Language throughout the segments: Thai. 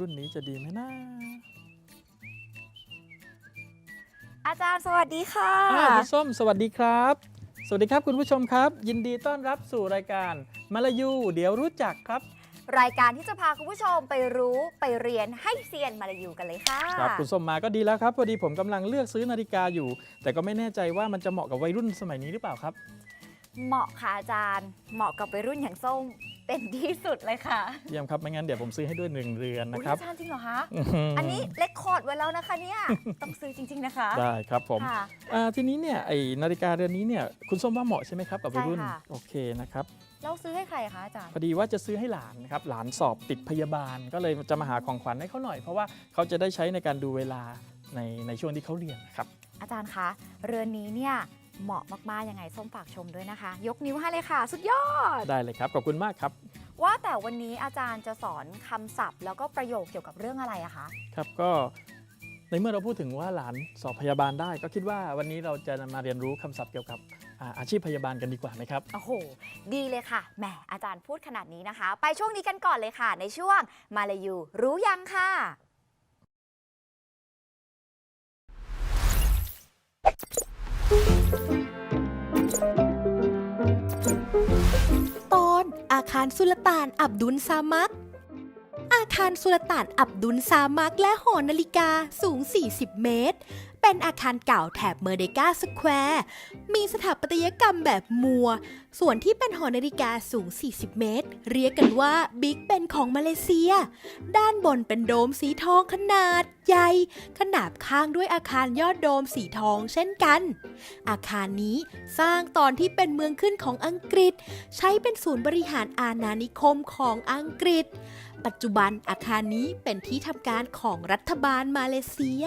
รุ่นนี้จะดีไหมนะอาจารย์สวัสดีค่ะอ้าวคุณส้มสวัสดีครับ สวัสดีครับคุณผู้ชมครับ ยินดีต้อนรับสู่รายการมาลายู เดี๋ยวรู้จักครับ รายการที่จะพาคุณผู้ชมไปรู้ไปเรียนให้เซียนมาลายูกันเลยค่ะครับคุณส้มมาก็ดีแล้วครับพอดีผมกำลังเลือกซื้อนาฬิกาอยู่ แต่ก็ไม่แน่ใจว่ามันจะเหมาะกับวัยรุ่นสมัยนี้หรือเปล่าครับ เหมาะค่ะอาจารย์ เหมาะกับวัยรุ่นอย่างส้ม เป็นที่สุดเลยค่ะเยี่ยมครับ ไม่งั้นเดี๋ยวผมซื้อให้ด้วยหนึ่งเรือนอุ๊นะยครับอาจารย์จริงเหรอคะอื้อหืออันนี้เลคคอร์ดไว้แล้วนะคะเนี่ย ต้องซื้อจริง ๆนะคะ ได้ครับผมค่ะ อ่าทีนี้เนี่ยไอนาฬิกาเรือนนี้เนี่ยคุณส้มว่าเหมาะใช่ไหมครับกับวัยรุ่น ใช่ค่ะ โอเคนะครับ เราซื้อให้ใครคะอาจารย์ พอดีว่าจะซื้อให้หลานนะครับ หลานสอบติดพยาบาล ก็เลยจะมาหาของขวัญให้เขาหน่อย เพราะว่าเขาจะได้ใช้ในการดูเวลาในในช่วงที่เขาเรียนนะครับ อาจารย์คะ เรือนนี้เนี่ย เหมาะมากๆยังไงส้มฝากชมด้วยนะคะ ยกนิ้วให้เลยค่ะ สุดยอด ได้เลยครับ ขอบคุณมากครับ ว่าแต่วันนี้อาจารย์จะสอนคำศัพท์ แล้วก็ประโยคเกี่ยวกับเรื่องอะไรอะคะ ครับก็ในเมื่อเราพูดถึงว่าหลานสอบพยาบาลได้ ก็คิดว่าวันนี้เราจะมาเรียนรู้คำศัพท์เกี่ยวกับอ่าอาชีพพยาบาลกันดีกว่าไหมครับ โอ้โห ดีเลยค่ะ แหม อาจารย์พูดขนาดนี้นะคะ ไปช่วงนี้กันก่อนเลยค่ะ ในช่วงมาลายูรู้ยังค่ะ ตอนอาคารสุลต่านอับดุลซามัก อาคารสุลต่านอับดุลซามักและหอนาฬิกาสูง 40 เมตร เป็นอาคารเก่าแถบเมอร์เดกาสแควร์ มีสถาปัตยกรรมแบบมัว ส่วนที่เป็นหอนาฬิกาสูง 40 เมตร เรียกกันว่าบิ๊กเป็นของมาเลเซีย ด้านบนเป็นโดมสีทองขนาดใหญ่ ขนาบข้างด้วยอาคารยอดโดมสีทองเช่นกัน อาคารนี้สร้างตอนที่เป็นเมืองขึ้นของอังกฤษ ใช้เป็นศูนย์บริหารอาณานิคมของอังกฤษ ปัจจุบันอาคารนี้เป็นที่ทำการของรัฐบาลมาเลเซีย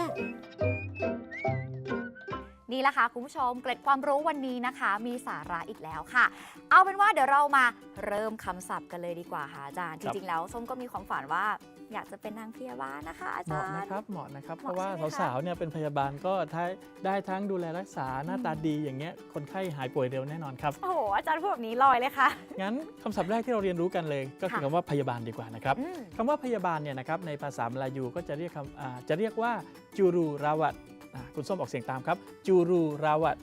นี่แหละค่ะคุณผู้ชมเกร็ดความรู้วันนี้นะคะ มีสาระอีกแล้วค่ะ เอาเป็นว่าเดี๋ยวเรามาเริ่มคำศัพท์กันเลยดีกว่าค่ะอาจารย์คจรับ ริงๆแล้วส้มก็มีความฝันว่า อยากจะเป็นนางพยาบาลนะคะ อาเหมาะจารนะย์ ครับเหมาะนะครับ เพเหมาะราะว่าใช่ไหมคะสาวๆเนี่ยเป็นพยาบาลก็ได้ได้ทั้งดูแลรักษาหน้าตาดีอย่างเงี้ยคนไข้หายป่วยเร็วแน่นอนครับ โอ้โหอาจารย์พูดแบบนี้ลอยเลยค่ะ งั้นคำศัพท์แรกที่เราเรียนรู้กันเลย ก็คือค่ะ คำว่าพยาบาลดีกว่านะครับอืม คำว่าพยาบาลเนี่ยนะครับในภาษามลายูก็จะเรียกคำอ่าจะเรียกว่าจูรูราวัตอ่า คุณส้มออกเสียงตามครับ จูรูราวัต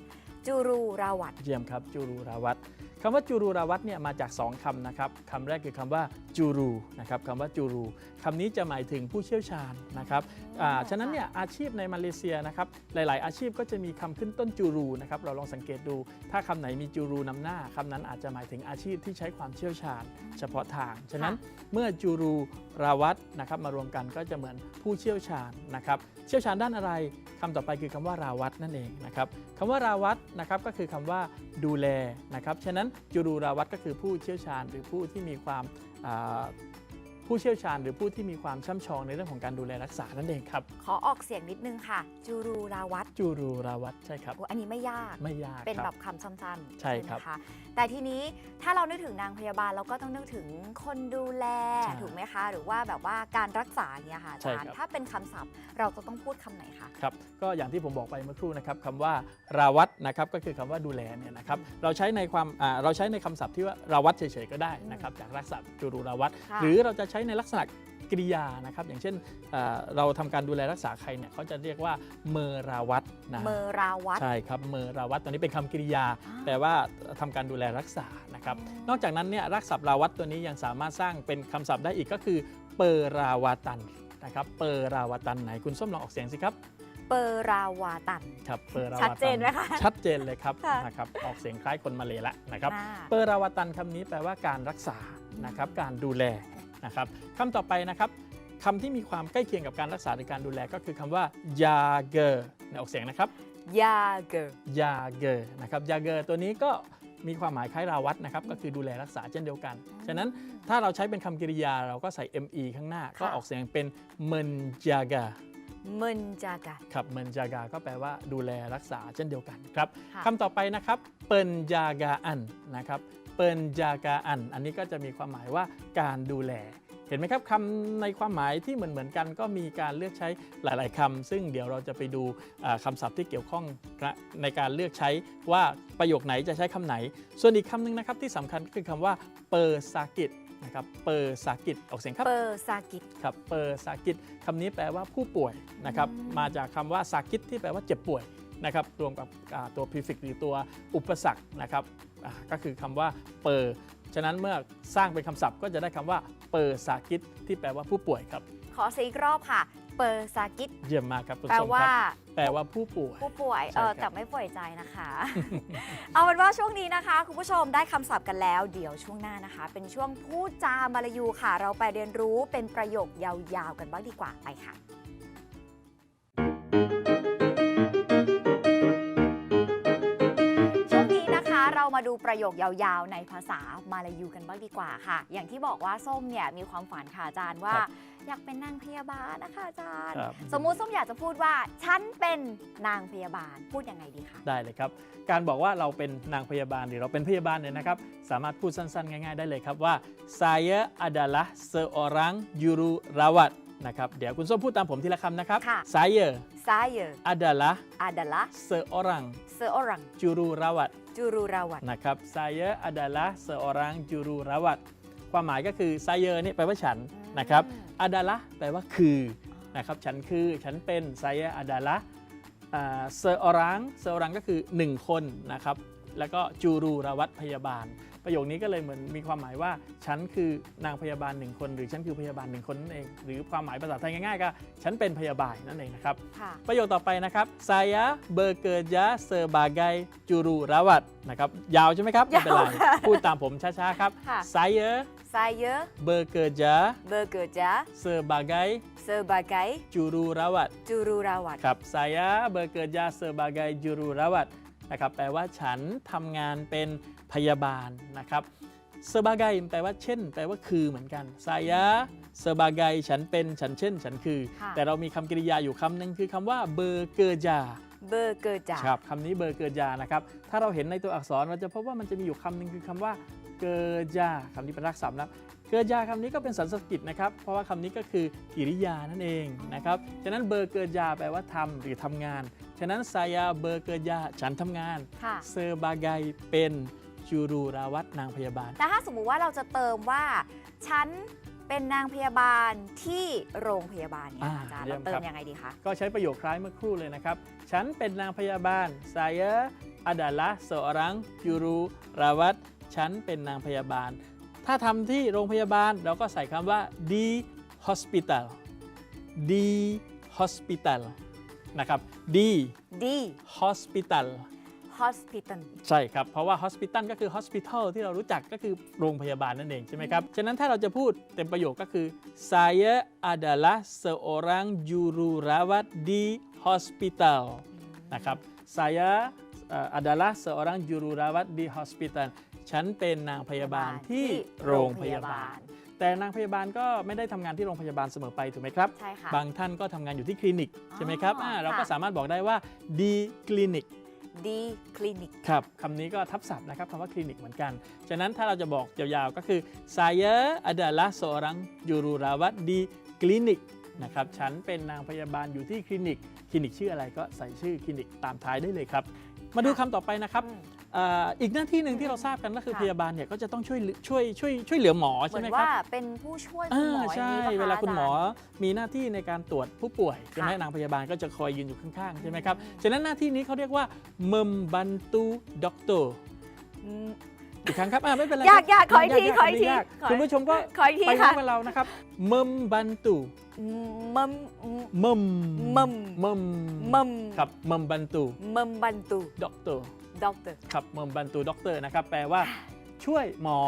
จูรูราวัตเยี่ยมครับ จูรูราวัตคำว่าจูรูราวัตเนี่ยมาจาก 2คำนะครับคำแรกคือคำว่าจูรูนะครับคำว่าจูรูคำนี้จะหมายถึงผู้เชี่ยวชาญนะครับอ่าฉะนั้นเนี่ยอาชีพในมาเลเซียนะครับหลาย ๆ อาชีพก็จะมีคำขึ้นต้นจูรูนะครับเราลองสังเกตดู ถ้าคำไหนมีจูรูนำหน้าคำนั้นอาจจะหมายถึงอาชีพที่ใช้ความเชี่ยวชาญ เฉพาะทาง ฉะนั้นเมื่อจูรูราวัตนะครับมารวมกันก็จะเหมือนผู้เชี่ยวชาญนะครับเชี่ยวชาญด้านอะไรคำต่อไปคือคำว่าราวัตนั่นเองนะครับคำว่าราวัตนะครับก็คือคำว่าดูแลนะครับฉะนั้นจูรูราวัตก็คือผู้เชี่ยวชาญหรือผู้ที่มีความ ผู้เชี่ยวชาญหรือผู้ที่มีความช่ำชองในเรื่องของการดูแลรักษานั่นเองครับ ขอออกเสียงนิดนึงค่ะ จูรูราวัตจูรูราวัตใช่ครับโอ้อันนี้ไม่ยากไม่ยากเป็นคแบรับบคำสั้นๆใช่ครับไหมคะแต่ทีนี้ถ้าเรานึกถึงนางพยาบาลเราก็ต้องนึกถึงคนดูแลใช่ถูกไหมคะ หรือว่าแบบว่าการรักษาเนี่ยค่ะอาใช่จารย์ครับถ้าเป็นคำศัพท์เราจะต้องพูดคำไหนคะครับก็อย่างที่ผมบอกไปเมื่อครู่นะครับคำว่าราวัตนะครับก็คือคำว่าดูแลเนี่ยนะครับเราใช้ในความอ่าเราใช้ในคำศัพท์ที่ว่าราวัตเฉยๆก็ได้นะครับจากรักษาจูรูราวัตค่ะหรือเราจะใช้ในลักษณะกริยานะครับ อย่างเช่นอ่าเราทำการดูแลรักษาใครเนี่ยเขาจะเรียกว่าเมอราวัตนะเมอราวัต ใช่ครับเมอราวัตตัวนี้เป็นคำกริยา อ่า แปลว่าทำการดูแลรักษานะครับอืมนอกจากนั้นเนี่ยรักษาราวัตตัวนี้ยังสามารถสร้างเป็นคำศัพท์ได้อีกก็คือ เปอราวาตันนะครับเปอราวาตันไหนคุณส้มลองออกเสียงสิครับเปอราวาตัน ครับเปอร์ราวาชัตัดเจนไหมคะชัดเจนเลยครับค่ะ นะครับออกเสียงคล้ายคนมาเลยละนะครับ อ่า เปอร์ราวาตันคำนี้แปลว่าการรักษานะครับการดูแล นะครับคำต่อไปนะครับคำที่มีความใกล้เคียงกับการรักษาหรือการดูแลก็คือคำว่ายาเกอร์ออกเสียงนะครับยาเกอร์ยาเกอร์นะครับยาเกอร์ตัวนี้ก็มีความหมายคล้ายราวัตนะครับก็คือดูแลรักษาเช่นเดียวกัน ฉะนั้นถ้าเราใช้เป็นคำกริยาเราก็ใส่ me ข้างหน้า ก็ออกเสียงเป็นเมนจากามึนจากะครับเมนจากาก็แปลว่าดูแลรักษาเช่นเดียวกันครับค่ะคำต่อไปนะครับเปินจากาอันนะครับ เปินจากาอัน อันนี้ก็จะมีความหมายว่าการดูแล เห็นไหมครับคำในความหมายที่เหมือนเหมือนๆกันก็มีการเลือกใช้หลาย ๆคำซึ่งเดี๋ยวเราจะไปดูอ่าคำศัพท์ที่เกี่ยวข้องในการเลือกใช้ว่าประโยคไหนจะใช้คำไหน ส่วนอีกคำหนึ่งนะครับที่สำคัญก็คือคำว่าเปอร์ซากิตนะครับเปอร์ซากิตออกเสียงครับเปอร์ซากิตครับเปอร์ซากิตคำนี้แปลว่าผู้ป่วยนะครับอืมมาจากคำว่าซากิตที่แปลว่าเจ็บป่วยนะครับรวมกับอ่าตัว prefix หรือตัวอุปสรรคนะครับอ่า ก็คือคำว่าเปอร์ฉะนั้นเมื่อสร้างเป็นคำศัพท์ก็จะได้คำว่าเปอร์ซากิตที่แปลว่าผู้ป่วยครับ ขอสีอีกรอบค่ะ เปอร์ซากิตเยี่ยมมากครับคุณแปลส้มว่า ครับแปลว่าผู้ป่วย ผู้ป่วยใช่เออครับ แต่ไม่ป่วยใจนะคะ เอาเป็นว่าช่วงนี้นะคะ คุณผู้ชมได้คำศัพท์กันแล้ว เดี๋ยวช่วงหน้านะคะ เป็นช่วงพูดจามาลายูค่ะ เราไปเรียนรู้เป็นประโยคยาวๆกันบ้างดีกว่าไปค่ะ เรามาดูประโยคยาวๆ ในภาษามาลายูกันบ้างดีกว่าค่ะ อย่างที่บอกว่าส้มเนี่ยมีความฝันค่ะอาจารย์ว่าครับอยากเป็นนางพยาบาลนะคะอาจารย์ ครับ สมมุติส้มอยากจะพูดว่า ฉันเป็นนางพยาบาลพูดยังไงดีคะได้เลยครับ การบอกว่าเราเป็นนางพยาบาลหรือเราเป็นพยาบาลเนี่ยนะครับ สามารถพูดสั้นๆ ง่ายๆ ได้เลยครับว่า saya adalah seorang juru rawat นะครับ เดี๋ยวคุณส้มพูดตามผมทีละคำนะครับ ค่ะ saya ซาเยอ adalah อาดาละ seorang เซออรัง juru rawat จูรูราวัตนะครับ saya adalah seorang juru rawat ความหมายก็คือ saya เนี่ยแปลว่าฉันนะครับ adalah แปลว่าคือนะครับฉันคือฉันเป็น saya adalah อ่า seorang seorang ก็คือ 1 คนนะครับ แล้วก็จูรูรวัตพยาบาล ประโยคนี้ก็เลยเหมือนมีความหมายว่า ฉันคือนางพยาบาลหนึ่งคน หรือฉันคือพยาบาลหนึ่งคนนั่นเอง หรือความหมายภาษาไทยง่ายๆก็ฉันเป็นพยาบาลนั่นเองนะครับ ค่ะ ประโยคต่อไปนะครับ saya bekerja sebagai juru rawat นะครับยาวใช่ไหมครับไม่เป็นไรยาวค่ะพูดตามผมช้าๆครับค่ะ saya ซาเยอ bekerja เบอร์เกอร์จา sebagai เซอร์บาไก juru rawat จูรูราวัตครับ saya bekerja sebagai juru rawat นะครับแปลว่าฉันทำงานเป็นพยาบาลนะครับ sebagai แปลว่าเช่น แปลว่าคือเหมือนกัน saya sebagai ฉันเป็นฉันเช่น ฉันคือค่ะแต่เรามีคำกริยาอยู่คำหนึ่งคือคำว่า bekerja เบอร์เกอร์จาครับคำนี้เบอร์เกิดยานะครับถ้าเราเห็นในตัวอักษรเราจะพบว่ามันจะมีอยู่คำหนึ่งคือคำว่าเกิดยาคำนี้เป็นรากศัพท์นะเกิดยาคำนี้ก็เป็นสันสกฤตนะครับ เพราะว่าคำนี้ก็คือกิริยานั่นเองนะครับ ฉะนั้นเบอร์เกิดยาแปลว่าทำหรือทำงาน ฉะนั้นสายาเบอร์เกิดยาฉันทำงาน ค่ะ เซอร์บาไกเป็นจูรูราวัตนางพยาบาล แต่ถ้าสมมุติว่าเราจะเติมว่า ฉันเป็นนางพยาบาลที่โรงพยาบาลเนี่ยอ่าอาจารย์เยี่เรายมเติครัมบ ยังไงดีคะ ก็ใช้ประโยคคล้ายเมื่อครู่เลยนะครับ ฉันเป็นนางพยาบาล saya adalah seorang juru rawat ฉันเป็นนางพยาบาล ถ้าทำที่โรงพยาบาลเราก็ใส่คำว่า di hospital di hospital นะครับ di D hospital hospital ใช่ครับ เพราะว่า hospital ก็คือ hospital ที่เรารู้จักก็คือโรงพยาบาลนั่นเองใช่ไหมครับ ฉะนั้นถ้าเราจะพูดเต็มประโยคก็คือ saya adalah seorang juru rawat di hospital นะครับ saya เอ่อ adalah seorang juru rawat di hospital ฉันเป็นนางพยาบาลที่โรงพยาบาล แต่นางพยาบาลก็ไม่ได้ทำงานที่โรงพยาบาลเสมอไปถูกไหมครับใช่ค่ะบางท่านก็ทำงานอยู่ที่คลินิกใช่ไหมครับอ๋ออ่าเราก็ค่ะสามารถบอกได้ว่า di clinic D clinic ครับคำนี้ก็ทับศัพท์นะครับคำว่าคลินิกเหมือนกัน ฉะนั้นถ้าเราจะบอกยาวๆก็คือ saya adalah seorang juru rawat di klinik นะครับฉันเป็นนางพยาบาลอยู่ที่คลินิก คลินิกชื่ออะไรก็ใส่ชื่อคลินิกตามท้ายได้เลยครับ มาดูคำต่อไปนะครับอืมอ่าอีกหน้าที่หนึ่งที่เราทราบกันก็คือค่ะ พยาบาลเนี่ยก็จะต้องช่วยช่วยช่วยช่วยเหลือหมอเหใช่มือไหมนครัว่าบเป็นผู้ช่วยคุณหมออย่าใช่งนี้ปะะเวลาคุณหมอจรย์ มีหน้าที่ในการตรวจผู้ป่วยใช่ไหมค่ะนางพยาบาลก็จะคอยยืนอยู่ข้างๆใช่ไหมครับอืม ฉะนั้นหน้าที่นี้เขาเรียกว่า membantu dokter อืม อีกครั้งครับอ่าไม่เป็นไรยากครับยากขออีกทียาขออีกทียากขอ คุณผู้ชมก็ขออีกทีไปพร้อค่ะมกับเรานะครับ membantu มัม mem Mem mem มัมครับ membantu มัมบันตู doctor ด็อกเตอร์ ครับ membantu doctor นะครับแปลว่า ช่วยหมอ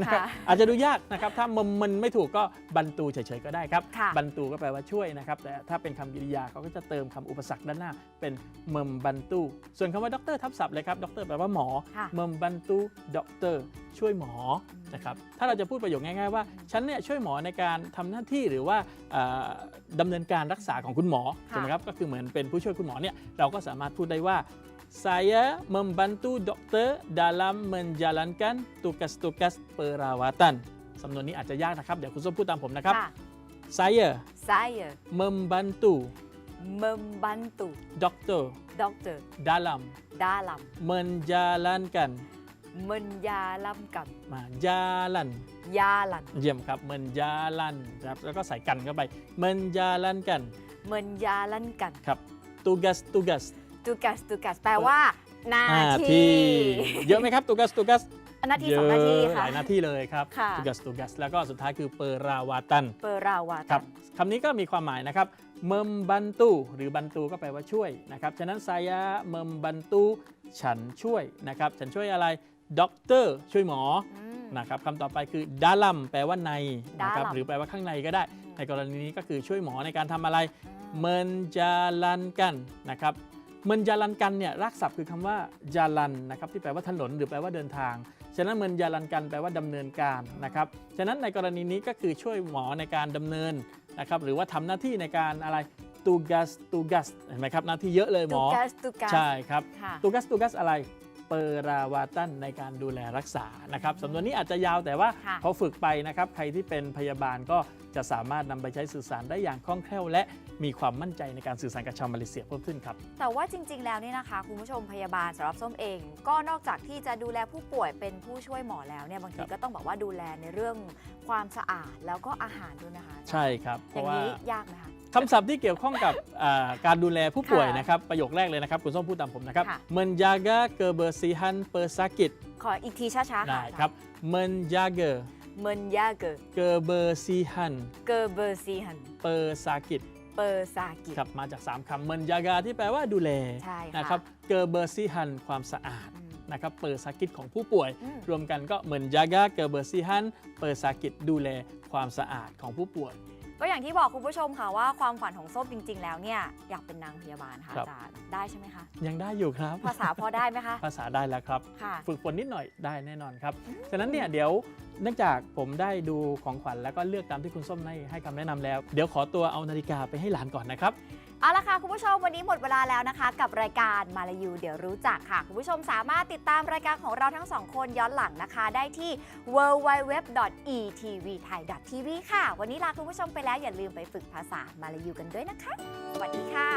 นะครับค่ะอาจจะดูยากนะครับถ้ามันมันไม่ถูกก็บันตูเฉยๆก็ได้ครับค่ะบันตูก็แปลว่าช่วยนะครับแต่ถ้าเป็นคำกริยาเขาก็จะเติมคำอุปสรรคด้านหน้า เป็นเมมบันตู ส่วนคำว่าด็อกเตอร์ทับศัพท์เลยครับด็อกเตอร์แปลว่าหมอค่ะเมมบันตูด็อกเตอร์ช่วยหมอนะครับถ้าเราจะพูดประโยคง่ายๆว่าฉันเนี่ยช่วยหมอในการทำหน้าที่หรือว่าเอ่อดำเนินการรักษาของคุณหมอค่ะใช่ไหมครับก็คือเหมือนเป็นผู้ช่วยคุณหมอเนี่ยเราก็สามารถพูดได้ว่า saya membantu dokter dalam menjalankan tugas-tugas perawatan สำนวนนี้อาจจะยากนะครับ เดี๋ยวคุณส้มพูดตามผมนะครับ ค่ะ saya saya membantu membantu dokter dokter dalam dalam menjalankan menjalankan มา jalan jalan เยี่ยมครับ menjalan ครับแล้วก็ใส่กันเข้าไป menjalankan menjalankan ครับ Tugas tugas tugas tugas แปลว่าหน้าหน้าที่ที่ เยอะไหมครับ tugas tugas หน้าที่สองหน้าที่เยอะหค่ะ ลายหน้าที่เลยครับค่ะ tugas tugas แล้วก็สุดท้ายคือ perawatan เปราวาครัตับนคำนี้ก็มีความหมายนะครับ membantu หรือ bantu ก็แปลว่าช่วยนะครับ ฉะนั้น saya membantu ฉันช่วยนะครับ ฉันช่วยอะไร doctor ช่วยหมออืม นะครับคำต่อไปคือ dalam แปลว่าในนะครับ dalam หรือแปลว่าข้างในก็ได้ ในกรณีนี้ก็คือช่วยหมอในการทำอะไรอืม menjalankan นะครับ menjalankan เนี่ยรากศัพท์คือคำว่า jalan นะครับที่แปลว่าถนนหรือแปลว่าเดินทาง ฉะนั้น menjalankan แปลว่าดำเนินการนะครับฉะนั้นในกรณีนี้ก็คือช่วยหมอในการดำเนินนะครับหรือว่าทำหน้าที่ในการอะไร tugas tugas เห็นไหมครับหน้าที่เยอะเลยหมอ tugas tugas ใช่ครับค่ะตูกัสตูกัสอะไรเปราวาตันในการดูแลรักษานะครับสำนวนนี้อาจจะยาวแต่ว่าค่ะพอฝึกไปนะครับ ใครที่เป็นพยาบาลก็จะสามารถนำไปใช้สื่อสารได้อย่างคล่องแคล่วและ มีความมั่นใจในการสื่อสารกับชาวมาเลเซียเพิ่มขึ้นครับแต่ว่าจริง ๆ แล้วเนี่ยนะคะคุณผู้ชมพยาบาลสำหรับส้มเอง ก็นอกจากที่จะดูแลผู้ป่วยเป็นผู้ช่วยหมอแล้วเนี่ยบางคทีรับก็ต้องบอกว่าดูแลในเรื่องความสะอาดแล้วก็อาหารด้วยนะคะใช่ครับเพอย่าราะงว่านี้ยากไหมคะ คำศัพท์ที่เกี่ยวข้องกับอ่าการดูแลผู้ป่วยค่ะนะครับประโยคแรกเลยนะครับคุณส้มพูดตามผมนะครับค่ะ menjaga kebersihan pesakit ขออีกทีช้าๆค่ะได้ครับ menjaga เมนยาเกอร์ kebersihan เกอร์เบอร์ซีฮัน pesakit เปอร์ซากิครับมาจาก 3คำ menjaga ที่แปลว่าดูแลใช่ค่ะนะครับ kebersihan ความสะอาดอืมนะครับ pesakit ของผู้ป่วยอืมรวมกันก็ menjaga kebersihan pesakit ดูแลความสะอาดของผู้ป่วย ก็อย่างที่บอกคุณผู้ชมค่ะว่าความฝันของส้มจริง ๆ แล้วเนี่ยอยากเป็นนางพยาบาลค่ะครับ อาจารย์ได้ใช่ไหมคะ ยังได้อยู่ครับ ภาษาพอได้ไหมคะ ภาษาได้แล้วครับ ค่ะ ฝึกฝนนิดหน่อยได้แน่นอนครับ ฉะนั้นเนี่ยเดี๋ยวเนื่องจากผมได้ดูของขวัญแล้วก็เลือกตามที่คุณส้มให้ให้คำแนะนำแล้ว เดี๋ยวขอตัวเอานาฬิกาไปให้หลานก่อนนะครับ เอาละค่ะคุณผู้ชมวันนี้หมดเวลาแล้วนะคะ กับรายการมาลายูเดี๋ยวรู้จักค่ะ คุณผู้ชมสามารถติดตามรายการของเราทั้งสองคนย้อนหลังนะคะ ได้ที่ www.etvthai.tv ค่ะ วันนี้ลาคุณผู้ชมไปแล้วอย่าลืมไปฝึกภาษามาลายูกันด้วยนะคะ สวัสดีค่ะ